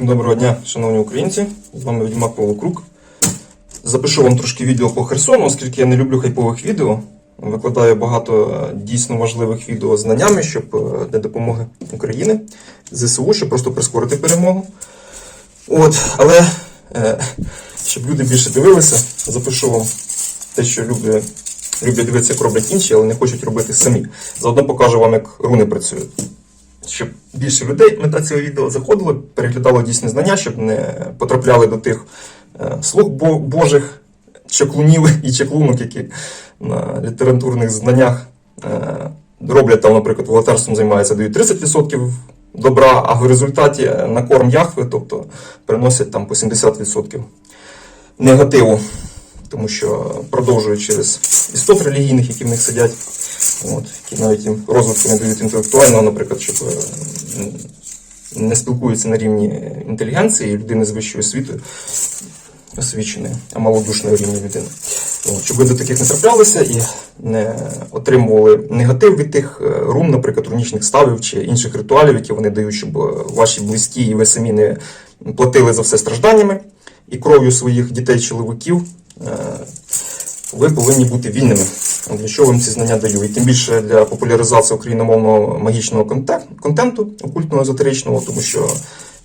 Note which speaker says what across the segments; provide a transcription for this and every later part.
Speaker 1: Доброго дня, шановні українці. З вами Відьмак Павло Крук. Запишу вам трошки відео по Херсону, оскільки я не люблю хайпових відео. Викладаю багато е, дійсно важливих відео з знаннями, щоб е, для допомоги України, ЗСУ, щоб просто прискорити перемогу. От, але е, щоб люди більше дивилися, запишу вам те, що люблю, люблять дивитися, як роблять інші, але не хочуть робити самі. Заодно покажу вам, як руни працюють щоб більше людей мета цього відео заходило, переглядало дійсні знання, щоб не потрапляли до тих е, слуг божих чаклунів і чаклунок, які на літературних знаннях е, роблять там, наприклад, волонтерством займаються, дають 30% добра, а в результаті на корм яхви, тобто приносять там по 70% негативу. Тому що продовжують через істот релігійних, які в них сидять, от, які навіть їм розвитку не дають інтелектуального, наприклад, щоб е, не спілкуються на рівні інтелігенції людини з вищою освітою, освіченої, а малодушної рівні людини. От, щоб ви до таких не траплялися і не отримували негатив від тих е, рун, наприклад, рунічних ставів чи інших ритуалів, які вони дають, щоб е, ваші близькі і ви самі не платили за все стражданнями і кров'ю своїх дітей, чоловіків. е, ви повинні бути вільними. Для чого вам ці знання даю? І тим більше для популяризації україномовного магічного контенту, окультного езотеричного, тому що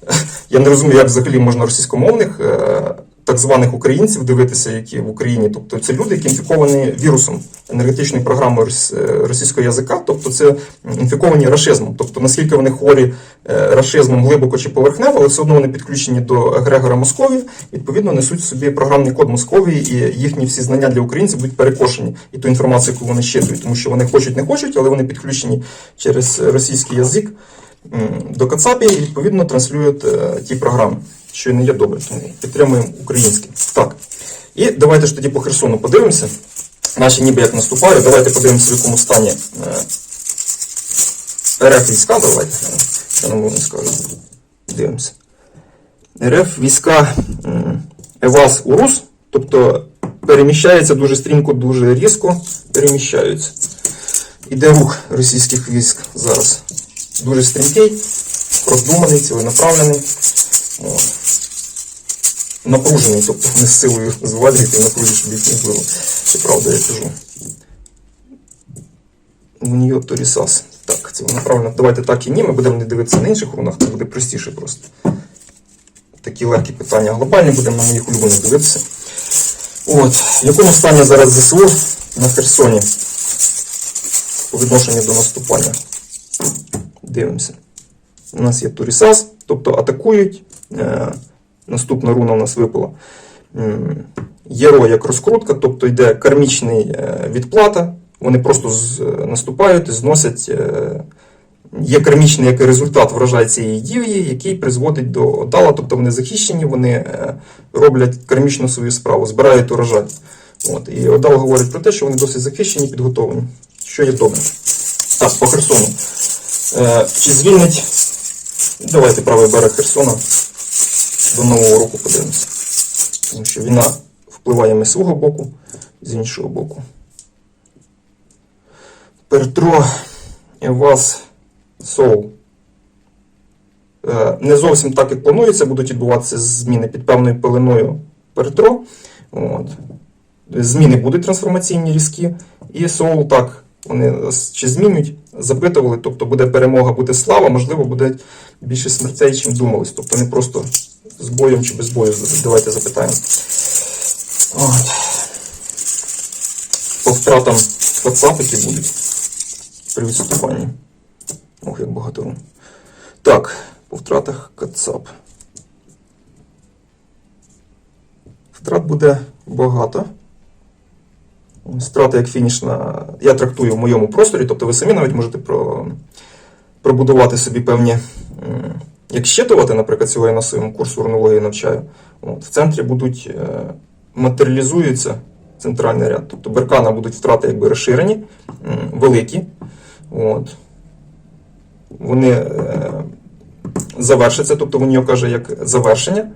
Speaker 1: е, я не розумію, як взагалі можна російськомовних е, так званих українців дивитися, які в Україні. Тобто це люди, які інфіковані вірусом енергетичної програми е, російського язика, тобто це інфіковані рашизмом. Тобто наскільки вони хворі е, рашизмом глибоко чи поверхнево, але все одно вони підключені до Грегора Московії, відповідно несуть собі програмний код Московії, і їхні всі знання для українців будуть перекошені і ту інформацію, яку вони щитують, тому що вони хочуть, не хочуть, але вони підключені через російський язик до Кацапі і відповідно транслюють е, ті програми, що і не є добре. Тому підтримуємо українське. Так. І давайте ж тоді по Херсону подивимося. Наші ніби як наступають. Давайте подивимося, в якому стані е, РФ війська. Давайте. е, Я на мовно скажу. Дивимося. РФ війська м, Евас Урус, тобто переміщаються дуже стрімко, дуже різко переміщаються. Іде рух російських військ зараз. Дуже стрімкий, продуманий, ціленаправлений. Напружений, тобто не з силою звалюєте, щоб їх не вбило. Це правда, я кажу. У нее Торісас. Так, це направлено. Давайте так і ні. Ми будемо не дивитися на інших рунах, це буде простіше просто. Такі легкі питання. Глобальні будемо на моїх улюблених дивитися. От, в якому стані зараз ЗСУ на Херсоні по відношенню до наступання? Дивимося. У нас є Турісас, тобто атакують. Е, наступна руна у нас випала. Єро як розкрутка, тобто йде кармічний е, відплата. Вони просто наступають, зносять. е, Є кармічний як результат врожай цієї дії, який призводить до одала, тобто вони захищені, вони роблять кармічну свою справу, збирають урожай. От, і Одал говорить про те, що вони досить захищені, підготовлені, що є добре. Так, по Херсону. Чи звільнить. Давайте правий берег Херсона до Нового року подивимося. Тому що війна впливає ми з свого боку, з іншого боку. Петро Евас Соул. Е, Не зовсім так, як планується, будуть відбуватися зміни під певною пеленою Петро. От. Зміни будуть трансформаційні різкі. І Соул так, вони чи змінюють, запитували, тобто буде перемога, буде слава, можливо, буде більше смертей, чим думались. Тобто не просто з боєм чи без бою. Давайте запитаємо. От. По втратам які будуть при відступанні. Ох, як багато. Так, по втратах Кацап. Втрат буде багато. Страта як фінішна. Я трактую в моєму просторі, тобто ви самі навіть можете про, пробудувати собі певні. Як щитувати, наприклад, цього я на своєму курсу рунології навчаю. От, в центрі будуть е, матеріалізуються центральний ряд. Тобто беркана будуть втрати якби розширені, великі. От. Вони е, завершаться, тобто він його каже як завершення.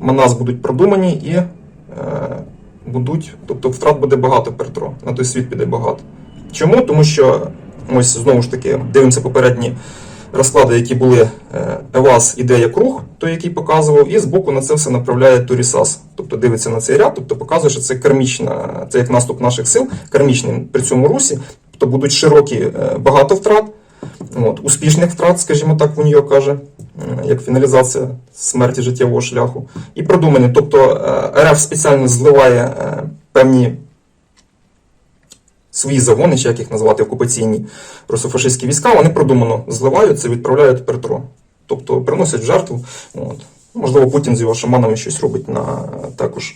Speaker 1: Манас будуть продумані і е, будуть, тобто втрат буде багато Петро, на той світ піде багато. Чому? Тому що ось знову ж таки дивимося попередні розклади, які були е, Евас ідея круг, той, який показував, і збоку на це все направляє Турісас. Тобто дивиться на цей ряд, тобто показує, що це кармічна, це як наступ наших сил, кармічний при цьому русі, тобто будуть широкі е, багато втрат, от, успішних втрат, скажімо так, у нього каже, е, як фіналізація смерті життєвого шляху. І продумані. Тобто РФ спеціально зливає певні свої загони, чи як їх назвати, окупаційні русофашистські війська, вони продумано зливаються, відправляють Петро. Тобто приносять в жертву. От. Можливо, Путін з його шаманами щось робить на також.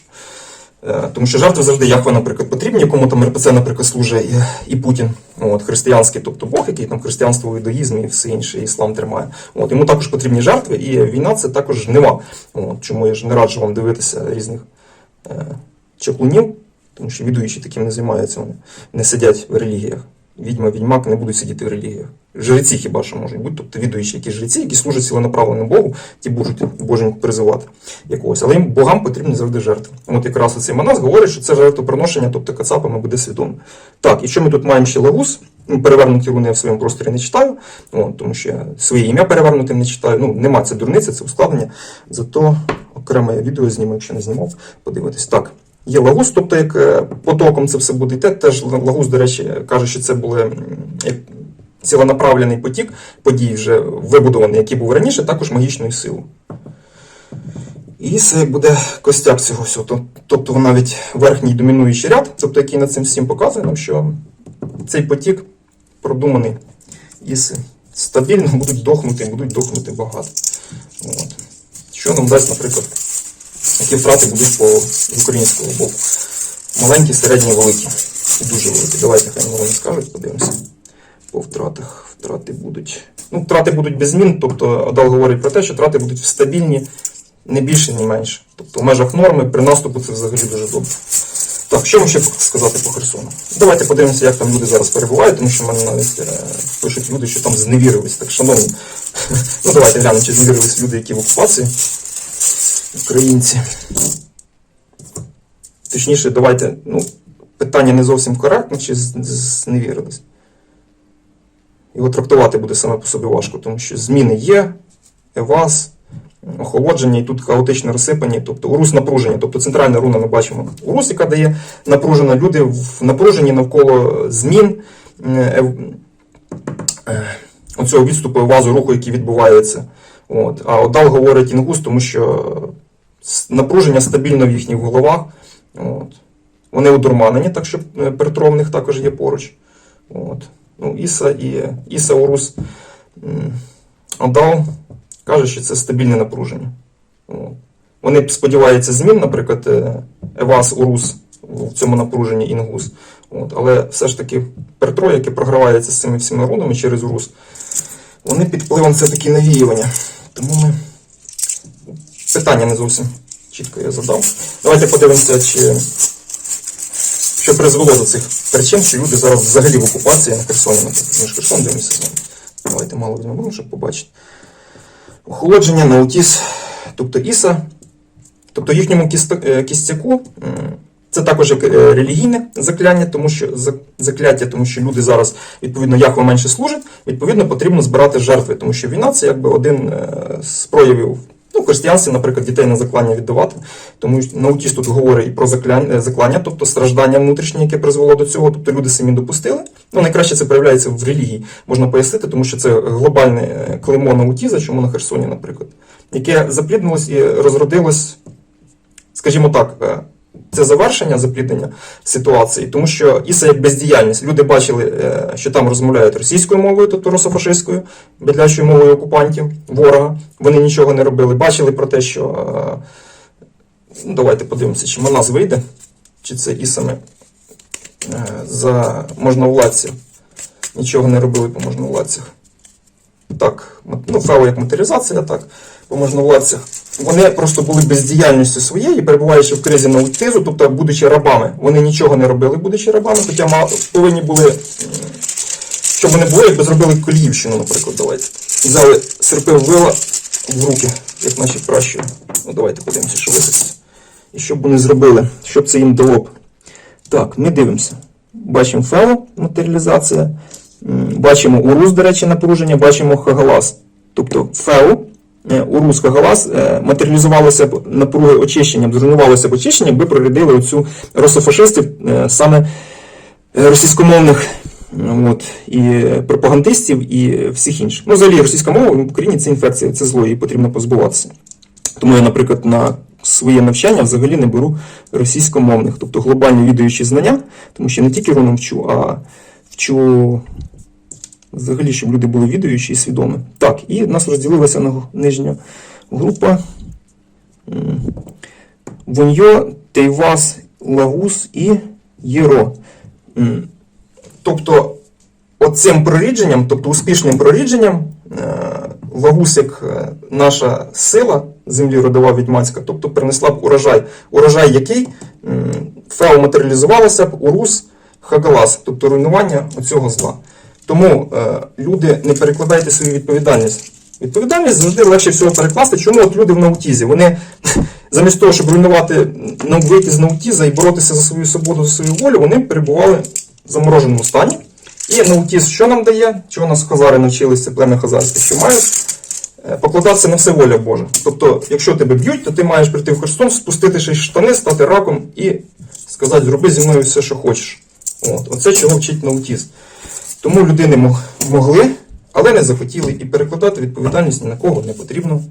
Speaker 1: Е, Тому що жертви завжди Яхве, наприклад, потрібні, якому там РПЦ, наприклад, служить і, Путін, от, християнський, тобто Бог, який там християнство, ідоїзм і все інше, іслам тримає. От, йому також потрібні жертви, і війна це також жнива. От, чому я ж не раджу вам дивитися різних е, чаклунів, тому що відуючі таким не займаються, вони не сидять в релігіях. Відьма, відьмак не будуть сидіти в релігіях. Жреці хіба що можуть бути, тобто відуючі які жреці, які служать ціленаправлено Богу, ті будуть боженьку призивати якогось. Але їм богам потрібні завжди жертви. От якраз оцей монас говорить, що це жертвоприношення, тобто кацапами буде свідомо. Так, і що ми тут маємо ще лагус? Ну, Перевернуті руни я в своєму просторі не читаю, от, тому що я своє ім'я перевернутим не читаю. Ну, нема це дурниця, це ускладнення. Зато окреме відео зніму, якщо не знімав, подивитись. Так. Є лагус, тобто як е, потоком це все буде йти. Теж лагус, до речі, каже, що це м, ціленаправлений потік подій, вже вибудований, який був раніше, також магічною силою. І це буде костяк цього всього. Тобто навіть верхній домінуючий ряд, тобто який над цим всім показує нам, що цей потік продуманий і стабільно будуть дохнути, будуть дохнути багато. От. Що нам дасть, наприклад, які втрати будуть по з українського боку. Маленькі, середні, великі. І дуже великі. Давайте хай вони скажуть, подивимося. По втратах. Втрати будуть. Ну, втрати будуть без змін, тобто Адал говорить про те, що втрати будуть стабільні, не більше, не менше. Тобто в межах норми при наступу це взагалі дуже добре. Так, що вам ще сказати по Херсону? Давайте подивимося, як там люди зараз перебувають, тому що в мене навіть е, пишуть люди, що там зневірились. Так, шановні, ну давайте глянемо, чи зневірились люди, які в окупації, українці. Точніше, давайте, ну, питання не зовсім коректне, чи зневірились. Його трактувати буде саме по собі важко, тому що зміни є, ЕВАС, охолодження і тут хаотичне розсипання, тобто урус напруження. Тобто центральна руна ми бачимо урус, яка дає напружено. Люди в напруженні навколо змін е, е, оцього відступу вазу руху, який відбувається. От. А Одал говорить інгус, тому що напруження стабільно в їхніх головах. От. Вони одурманені, так що е, Петро в них також є поруч. От. Ну, Іса і Іса Урус м, Адал каже, що це стабільне напруження. От. Вони сподіваються змін, наприклад, е, Евас Урус в цьому напруженні Інгус. От. Але все ж таки Петро, яке програвається з цими всіма рунами через Урус, вони під впливом все-таки навіювання. Тому ми питання не зовсім чітко я задав. Давайте подивимося, чи що призвело до цих причин, що люди зараз взагалі в окупації на Херсоні. Ми ж Херсон дивимося з вами. Давайте мало візьмемо, щоб побачити. Охолодження, наутіс, тобто Іса, тобто їхньому е, кістяку. Це також як е, релігійне закляння, тому що закляття, тому що люди зараз, відповідно, Яхве менше служать, відповідно, потрібно збирати жертви, тому що війна це якби один е, з проявів. Ну, християнці, наприклад, дітей на заклання віддавати. Тому що наутіс тут говорить і про е, заклання, тобто страждання внутрішнє, яке призвело до цього, тобто люди самі допустили. Ну, найкраще це проявляється в релігії, можна пояснити, тому що це глобальне е, клеймо наутіза, чому на Херсоні, наприклад, яке запліднилось і розродилось, скажімо так, е, це завершення запліднення ситуації, тому що Іса як бездіяльність. Люди бачили, е, що там розмовляють російською мовою, тобто русофашистською, бедлячою мовою окупантів, ворога. Вони нічого не робили. Бачили про те, що е, ну, давайте подивимося, чи Манас вийде, чи це Ісами е, за можновладців. Нічого не робили по можновладцях. Так, ну, фео як матеріалізація, так, по. Вони просто були бездіяльністю своєї, перебуваючи в кризі наутизу, тобто будучи рабами. Вони нічого не робили, будучи рабами, хоча повинні були, щоб вони були, якби зробили коліївщину, наприклад, давайте. Взяли серпи вила в руки, як наші пращури. Ну, давайте подивимося, що виситься. І що б вони зробили, що б це їм дало б. Так, ми дивимося. Бачимо фео, матеріалізація.
Speaker 2: Бачимо урус, до речі, напруження, бачимо хагалас. Тобто феу, е, урус, хагалас е, матеріалізувалося б напруги очищенням, зруйнувалося б очищенням, якби прорядили оцю рософашистів е, саме російськомовних от, і пропагандистів, і всіх інших. Ну, взагалі, російська мова в Україні це інфекція, це зло, її потрібно позбуватися. Тому я, наприклад, на своє навчання взагалі не беру російськомовних, тобто глобальні відаючі знання, тому що не тільки руном вчу, а вчу взагалі, щоб люди були відаючі і свідомі. Так, і нас розділилася на нижня група. Воньо, Тейвас, Лагус і Єро. Тобто, оцим прорідженням, тобто успішним прорідженням, е, Лагус як е, наша сила землі родова відьмацька, тобто принесла б урожай. Урожай який фео матеріалізувалося б урус хагалас, тобто руйнування оцього зла. Тому е, люди не перекладайте свою відповідальність. Відповідальність завжди легше всього перекласти. Чому от люди в наутізі? Вони замість того, щоб руйнувати, вийти з наутіза і боротися за свою свободу, за свою волю, вони перебували в замороженому стані. І наутіз що нам дає? Чого нас хазари навчилися, плем'я хазарське, що мають е, покладатися на все воля Божа. Тобто, якщо тебе б'ють, то ти маєш прийти в Херсон, спустити ще штани, стати раком і сказати, зроби зі мною все, що хочеш. От. Оце чого вчить наутіз. Тому людини могли, але не захотіли і перекладати відповідальність ні на кого не потрібно.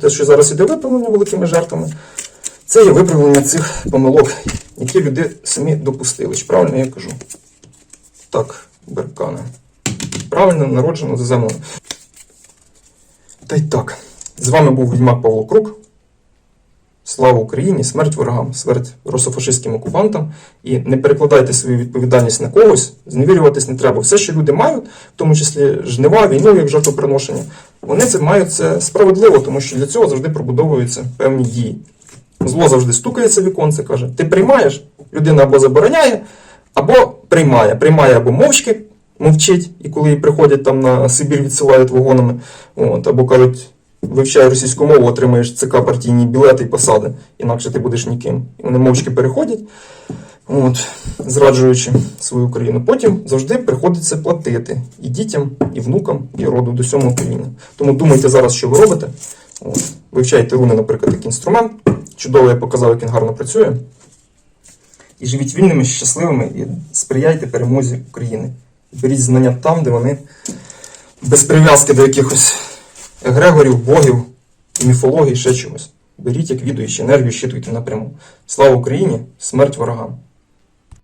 Speaker 2: Те, що зараз іде виправлення великими жертвами, це є виправлення цих помилок, які люди самі допустили. Чи правильно я кажу? Так, беркане. Правильно народжено заземлено. Та й так. З вами був Відьмак Павло Крук. Слава Україні, смерть ворогам, смерть русофашистським окупантам. І не перекладайте свою відповідальність на когось, зневірюватись не треба. Все, що люди мають, в тому числі жнива, війну, як жертвоприношення, вони це мають це справедливо, тому що для цього завжди пробудовуються певні дії. Зло завжди стукається в віконце, каже: ти приймаєш, людина або забороняє, або приймає. Приймає або мовчки, мовчить, і коли приходять там на Сибір, відсилають вагонами, от, або кажуть, вивчай російську мову, отримаєш ЦК партійні білети і посади, інакше ти будеш ніким. І вони мовчки переходять, от, зраджуючи свою країну. Потім завжди приходиться платити і дітям, і внукам, і роду до сьомого коліна. Тому думайте зараз, що ви робите. От. Вивчайте руни, наприклад, як інструмент. Чудово я показав, як він гарно працює. І живіть вільними, щасливими і сприяйте перемозі України. Беріть знання там, де вони без прив'язки до якихось егрегорів, богів, міфології, ще чогось. Беріть як відуючи енергію, щитуйте напряму. Слава Україні! Смерть ворогам!